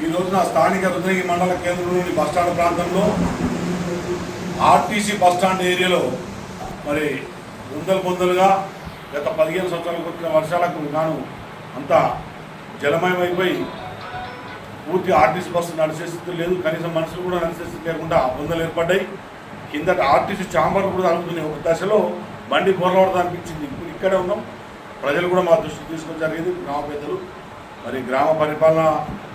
ఈ రోజున స్థానిక రుద్రగి మండల కేంద్రంలోని బస్టాండ్ ప్రాంతంలో ఆర్టీసీ బస్టాండ్ ఏరియాలో మరి వందలు పొందలుగా గత పదిహేను సంవత్సరాలకు వచ్చిన వర్షాలకు గాను అంతా జలమయమైపోయి పూర్తి ఆర్టీసీ బస్సు నడిచే స్థితి లేదు. కనీసం మనుషులు కూడా నడిచే స్థితి లేకుండా ఇబ్బందులు ఏర్పడ్డాయి. కిందట ఆర్టీసీ ఛాంబర్ కూడా తగ్గుతున్నాయి ఒక దశలో బండి బోర్లవడదా అనిపించింది ఇప్పుడు ఇక్కడే ఉన్నాం. ప్రజలు కూడా మా దృష్టికి తీసుకొని జరిగింది. గ్రామ పెద్దలు మరి గ్రామ పరిపాలన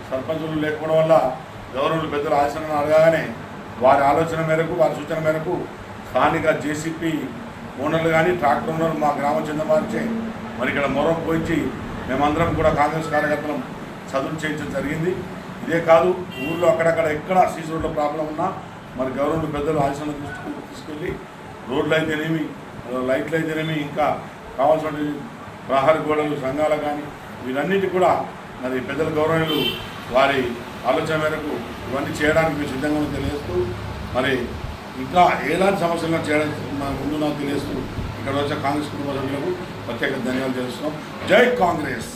సర్పంచులు లేకపోవడం వల్ల గవర్నమెంట్ పెద్దలు ఆచరణ అడగానే వారి ఆలోచన మేరకు వారి సూచన మేరకు స్థానిక జేసీపీ ఓనర్లు కానీ ట్రాక్టర్ ఓనర్లు మా గ్రామం చెందమార్చే మరి ఇక్కడ మొరం పోయించి మేమందరం కూడా కాంగ్రెస్ కార్యకర్తలం చదువు చేయించడం జరిగింది. ఇదే కాదు ఊళ్ళో అక్కడక్కడ ఎక్కడ సీసీ రోడ్ల ప్రాబ్లం ఉన్నా మరి గవర్నమెంట్ పెద్దలు ఆలోచన తీసుకెళ్ళి రోడ్లు అయితేనేమి లైట్లు అయితేనేమి ఇంకా కావాల్సిన ప్రహార గోడలు సంఘాలు కానీ వీటన్నిటి కూడా మరి పెద్దల గౌరవనీయులు వారి ఆలోచన మేరకు ఇవన్నీ చేయడానికి మేము సిద్ధంగా తెలియజేస్తూ మరి ఇంకా ఏలాంటి సమస్యలను చేయడం ముందు నాకు తెలియస్తూ ఇక్కడ వచ్చే కాంగ్రెస్ కుటుంబ సభ్యులకు ప్రత్యేక ధన్యవాదాలు తెలుస్తున్నాం. జై కాంగ్రెస్.